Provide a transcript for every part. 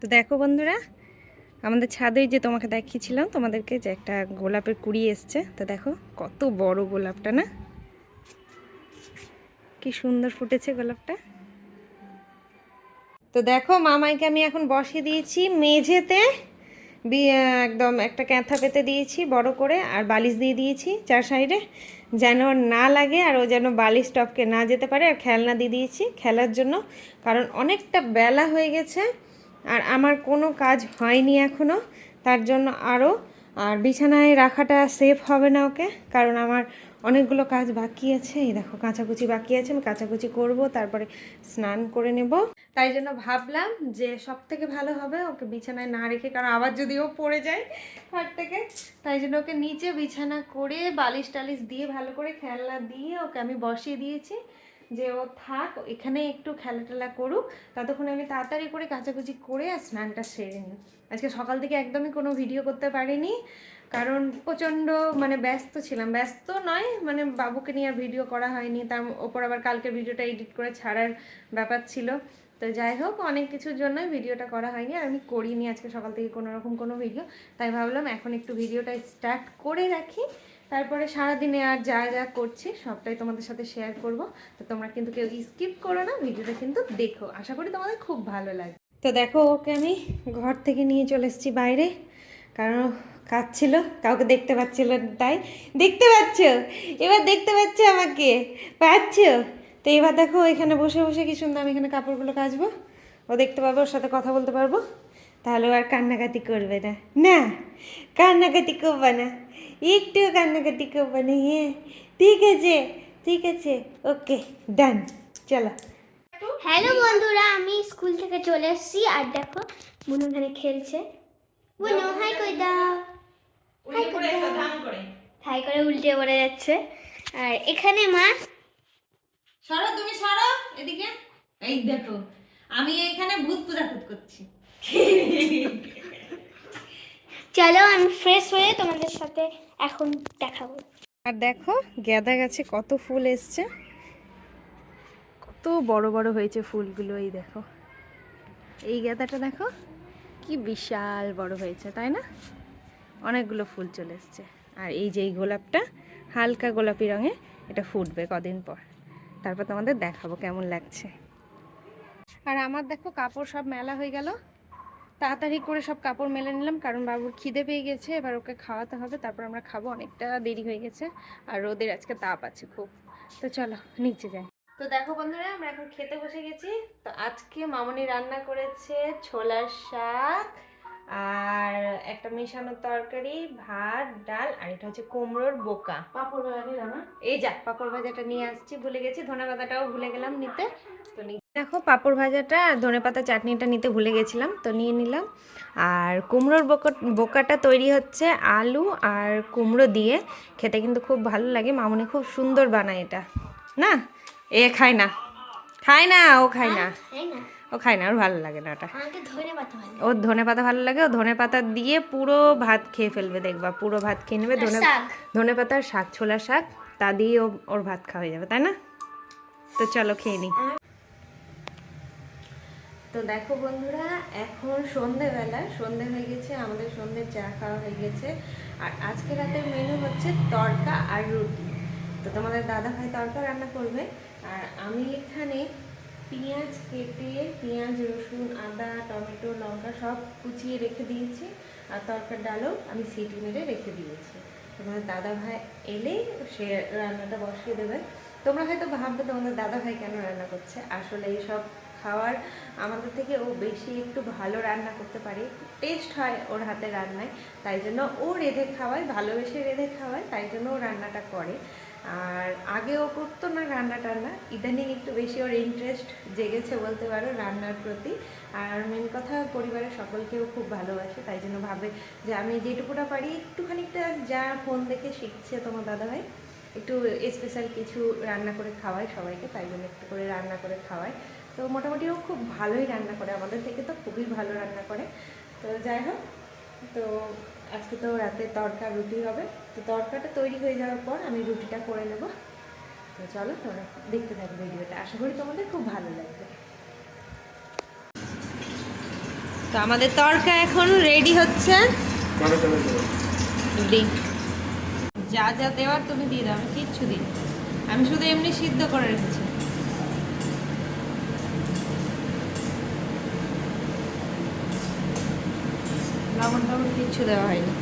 তো দেখো বন্ধুরা, আমাদের ছাদে যে তোমাকে দেখিয়েছিলাম, তোমাদেরকে যে একটা গোলাপের কুড়ি এসছে। তো দেখো কত বড় গোলাপটা না? কি সুন্দর ফুটেছে গোলাপটা। তো দেখো মামাইকে আমি এখন বসিয়ে দিয়েছি, মেঝেতে একদম একটা ক্যাঁথা পেতে দিয়েছি বড় করে, আর বালিশ দিয়ে দিয়েছি চার সাইডে, যেন না লাগে আর ও যেন বালিশ টপকে না যেতে পারে, আর খেলনা দিয়ে দিয়েছি খেলার জন্য, কারণ অনেকটা বেলা হয়ে গেছে। আর আমার কোনো কাজ হয়নি এখনও তার জন্য আরও আর বিছানায় রাখাটা সেফ হবে না ওকে, কারণ আমার অনেকগুলো কাজ বাকি আছে। এই দেখো, কাঁচাকুচি বাকি আছে, আমি কাঁচাকুচি করব, তারপরে স্নান করে নেব। তাই জন্য ভাবলাম যে সব থেকে ভালো হবে ওকে বিছানায় না রেখে, কারণ আবার যদি ও পড়ে যায় ঘর থেকে, তাই জন্য ওকে নিচে বিছানা করে বালিশ টালিশ দিয়ে ভালো করে খেলনা দিয়ে ওকে আমি বসিয়ে দিয়েছি। যে ও থাক এখানে একটু খেলা টেলা করুক। ততক্ষণ আমি তাড়াতাড়ি করে কাচাকুচি করে আর স্নানটা সেরে নিই। আজকে সকাল থেকে একদমই কোনো ভিডিও করতে পারিনি। কারণ প্রচণ্ড মানে ব্যস্ত ছিলাম। ব্যস্ত নয় মানে বাবুকে নিয়ে আর ভিডিও করা হয়নি। তার ওপর আবার কালকে ভিডিওটা এডিট করে ছাড়ার ব্যাপার ছিল। তো যাই হোক, অনেক কিছুর জন্যই ভিডিওটা করা হয়নি আর আমি করিনি আজকে সকাল থেকে কোনো রকম কোনো ভিডিও। তাই ভাবলাম এখন একটু ভিডিওটা স্টার্ট করে রাখি। তারপরে সারাদিনে আর যা যা করছি, সবটাই তোমাদের সাথে শেয়ার করব। তো তোমরা কিন্তু কেউ স্কিপ করো না, ভিডিওটা কিন্তু দেখো। আশা করি তোমাদের খুব ভালো লাগে তো দেখো, ওকে আমি ঘর থেকে নিয়ে চলে এসেছি বাইরে। কারণ কাঁদছিল কাউকে দেখতে পাচ্ছিল তাই দেখতে পাচ্ছ? এবার দেখতে পাচ্ছ আমাকে? পাচ্ছ? তো এবার দেখো, এখানে বসে বসে কি সুন্দর আমি এখানে কাপড়গুলো কাচবো। ও দেখতে পাবে, ওর সাথে কথা বলতে পারব। তাহলে আর কান্নাকাটি করবে না। না কান্নাকাটি করবে না। একটু কান্নাকাটি করবে না হ্যাঁ। ঠিক আছে ঠিক আছে ওকে ডান চলো। হ্যালো বন্ধুরা আমি স্কুল থেকে চলে এসেছি আর দেখো বুনু এখানে খেলছে। বুনু হাই কই দাও হাই করে। হাই করে উল্টে পড়ে যাচ্ছে। আর এখানে মা? সরো তুমি সরো এদিকে। এই দেখো আমি এখানে ভূত পূজা করছি। চলো, আমি ফ্রেশ হয়ে তোমাদের সাথে এখন দেখাবো। আর দেখো গাঁদা গাছে কত ফুল এসছে। কত বড় বড় হয়েছে ফুলগুলো, এই দেখো। এই গাঁদাটা দেখো, কি বিশাল বড় হয়েছে, তাই না? অনেকগুলো ফুল চলে এসছে। আর এই যে এই গোলাপটা, হালকা গোলাপি রঙে এটা ফুটবে কদিন পর। তারপর তোমাদের দেখাবো কেমন লাগছে। আর আমার দেখো কাপড় সব মেলা হয়ে গেল। তাড়াতাড়ি করে সব কাপড় মেলে নিলাম কারণ বাবুর খিদে পেয়ে গেছে এবার ওকে খাওয়াতে হবে তারপর আমরা খাব অনেকটা দেরি হয়ে গেছে আর রোদের আজকে তাপ আছে খুব। তো চলো নিচে যাই। তো দেখো বন্ধুরা আমরা এখন খেতে বসে গেছি। তো আজকে মামনি রান্না করেছে ছোলার শাক আর একটা মেশানো তরকারি ভাত ডাল আর এটা হচ্ছে কুমড়োর বোকা। পাপড় ভাজা রান্না এই যা পাঁপড় ভাজাটা নিয়ে আসছি ভুলে গেছি ধনে পাতাটাও ভুলে গেলাম নিতে। তো দেখো পাঁপড় ভাজাটা আর ধনে পাতা চাটনিটা নিতে ভুলে গেছিলাম তো নিয়ে নিলাম। আর কুমড়োর বোকা বোকাটা তৈরি হচ্ছে আলু আর কুমড়ো দিয়ে। খেতে কিন্তু খুব ভালো লাগে মামনি খুব সুন্দর বানায় এটা। না? এ খায় না। খায় না ও খায় না। ও খায় না ওর ভালো লাগে না ওটা। ওর ধনে পাতা ভালো লাগে ও ধনে পাতা দিয়ে পুরো ভাত খেয়ে ফেলবে দেখবা। পুরো ভাত খেয়ে নেবে ধনে ধনে পাতার শাক ছোলা শাক তা দিয়ে ওর ভাত খাওয়া হয়ে যাবে তাই না? তো চলো খেয়ে নিই তো দেখো বন্ধুরা, এখন সন্ধেবেলা, সন্ধে হয়ে গেছে, আমাদের সন্ধে চা খাওয়া হয়ে গেছে। আর আজকে রাতের মেনু হচ্ছে তড়কা আর রুটি। তো তোমাদের দাদা ভাই তড়কা রান্না করবে। আর আমি এখানে পেঁয়াজ কেটে, পেঁয়াজ, রসুন, আদা, টমেটো, লঙ্কা সব কুচিয়ে রেখে দিয়েছি। আর তরকার ডালও আমি সিটি মেরে রেখে দিয়েছি। তোমাদের দাদা ভাই এলেই সে রান্নাটা বসিয়ে দেবে। তোমরা হয়তো ভাববে তোমাদের দাদা ভাই কেন রান্না করছে। আসলে এইসব খাওয়ার। আমাদের থেকে ও বেশি একটু ভালো রান্না করতে পারে। টেস্ট হয় ওর হাতে রান্নায়, তাই জন্য ও রেঁধে খাওয়ায়, ভালোবেসে রেঁধে খাওয়ায়, তাই জন্য ও রান্নাটা করে। আর আগে ও করতো না রান্না টান্না ইদানিং একটু বেশি ওর ইন্টারেস্ট জেগেছে বলতে পারো রান্নার প্রতি। আর মেন কথা পরিবারের সকলকেও খুব ভালোবাসে, তাই জন্য ভাবে যে আমি যেটুকুটা পারি একটুখানিকটা যা ফোন দেখে শিখছে তোমার দাদাভাই, একটু স্পেশাল কিছু রান্না করে খাওয়াই সবাইকে, তাই জন্য একটু করে রান্না করে খাওয়াই তো মোটামুটি ও খুব ভালোই রান্না করে আমাদের থেকে তো খুবই ভালো রান্না করে। তো যাই হোক তো আজকে তো রাতে তরকা রুটি হবে। তো তরকাটা তৈরি হয়ে যাওয়ার পর আমি রুটিটা করে নেব। তো চলো তোমরা দেখতে থাকো ভিডিওটা। আশা করি তোমাদের খুব ভালো লাগবে। তো আমাদের তরকা এখন রেডি হচ্ছে। যা যা দেওয়ার তুমি দিয়ে দাও আমি কিচ্ছু দিই আমি শুধু এমনি সিদ্ধ করে রেখেছি। লবণ টবণ কিচ্ছু দেওয়া হয়নি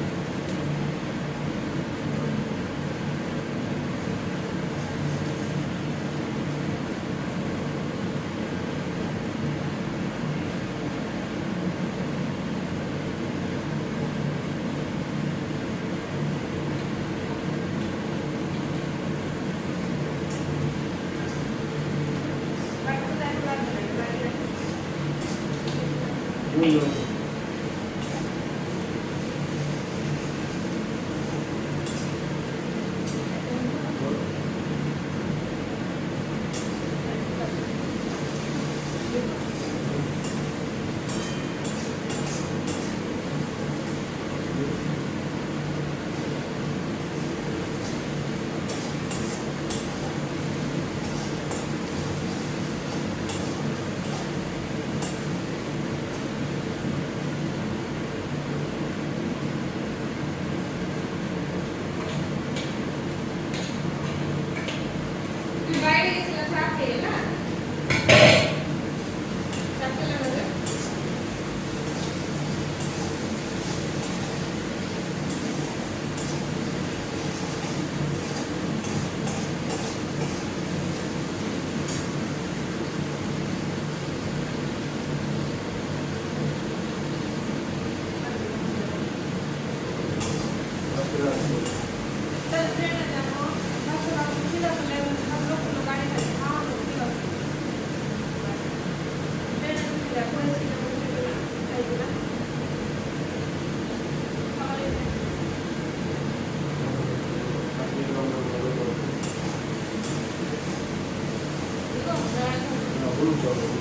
Thank you.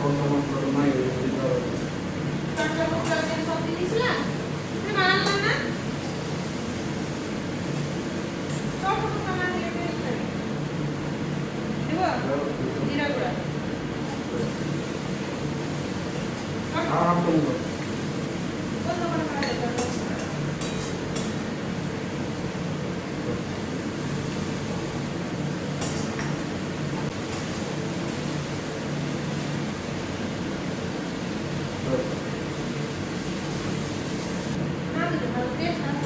কত মন্ত্রণায়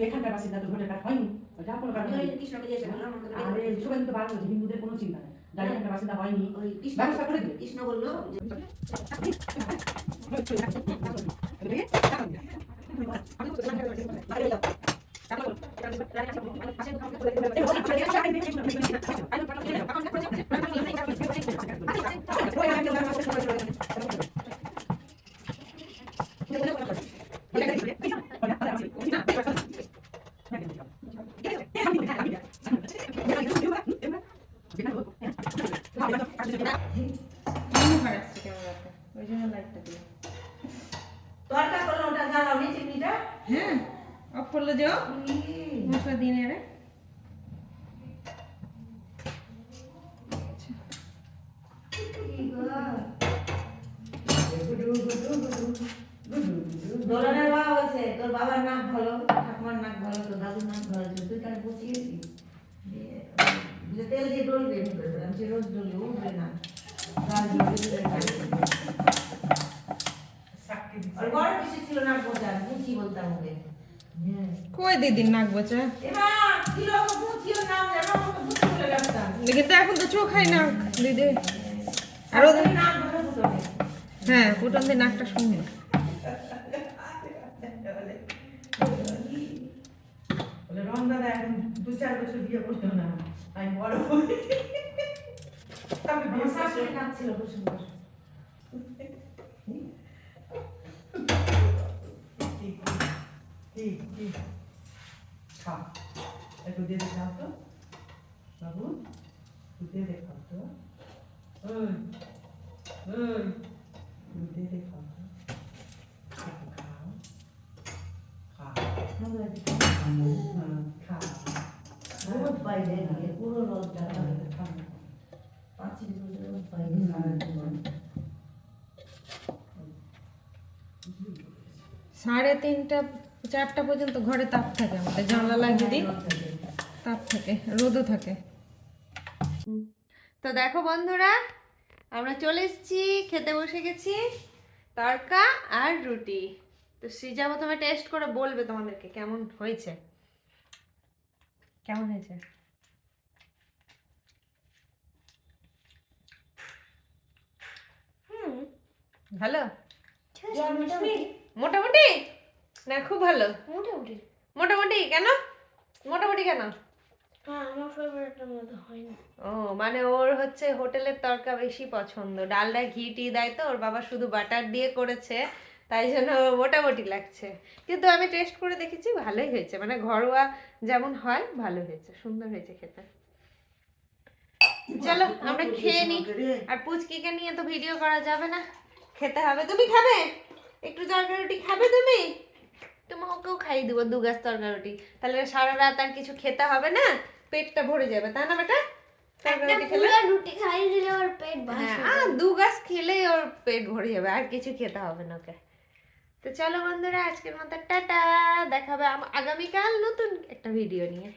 এখানকার বাসিন্দা তোর ভোটার কার্ড হয়নি? যা কোনো কারণ আরে সবাই তো বারণ হিন্দুদের কোনো চিন্তা নেই। যারা এখানকার বাসিন্দা হয়নি। ব্যবস্থা করে দিবে কৃষ্ণ বলল ফারাচ্ছে দোলনের বাবা বলছে তোর বাবার নাক ভালো ঠাকুমার নাক ভালো তোর দাদুর নাক ভালো তুই কেন বসিয়েছি যে তেল দিয়ে ডলবে আমি সে রোজ ডলি উঠবে না। আর বড় কিছু ছিল না বোঝা বুঝি বলতাম ওকে? হ্যাঁ কই দিদির নাক বুঝি কিন্তু এখন তো চোখাই না দিদি আর ওদের নাক ফুটবে হ্যাঁ ফুটন দিয়ে নাকটা বলে, রং দাদা, এখন দু চার বছর বিয়ে করতো না। আমি বড় আমি বিয়ে আমার শাশুড়ি খুব ঠিক ঠিক। খা একটু দিয়ে দেখাও তো। বাবু দিয়ে দেখাও তো। ওই ওই। একটু দিয়ে দেখাও তো একটু খাও খাও হুম, খাও রোদ বাইরে গিয়ে পুরো রোদটা খাও পাঁচিল রোদ রোদ বাইরে সাড়ে তিনটা চারটা পর্যন্ত ঘরে তাপ থাকে আমাদের জানলা লাগিয়ে দিই তাপ থাকে রোদও থাকে। তো দেখো বন্ধুরা আমরা চলে এসেছি খেতে বসে গেছি তড়কা আর রুটি। তো সৃজা প্রথমে টেস্ট করে বলবে তোমাদেরকে কেমন হয়েছে। কেমন হয়েছে? হুম ভালো? মোটামুটি? মোটামুটি? না খুব ভালো। মোটামুটি। মোটামুটি? কেন? মোটামুটি কেন? ও মানে ওর হচ্ছে হোটেলের তরকা বেশি পছন্দ। ডালটা ঘি, টি দেয় তো, ওর বাবা শুধু বাটার দিয়ে করেছে, তাই জন্য মোটামুটি লাগছে। কিন্তু আমি টেস্ট করে দেখেছি, ভালোই হয়েছে। মানে ঘরোয়া যেমন হয় ভালো হয়েছে, সুন্দর হয়েছে খেতে। চলো, আমরা খেয়ে নিই আর পুচকিকে নিয়ে তো ভিডিও করা যাবে না। খেতে হবে। তুমি খাবে? একটু তরকারি রুটি খাবে তুমি? তোমাকেও খাইয়ে দেবো, দু গাছ তরকারি রুটি তাহলে সারা রাত আর কিছু খেতে হবে না? পেটটা ভরে যাবে তাই না বেটা? রুটি খাইয়ে দিলে ওর পেট হ্যাঁ দু গাছ ওর পেট ভরে যাবে আর কিছু খেতে হবে না ওকে। তো চলো বন্ধুরা আজকের মতো টাটা দেখাবে আগামীকাল নতুন একটা ভিডিও নিয়ে।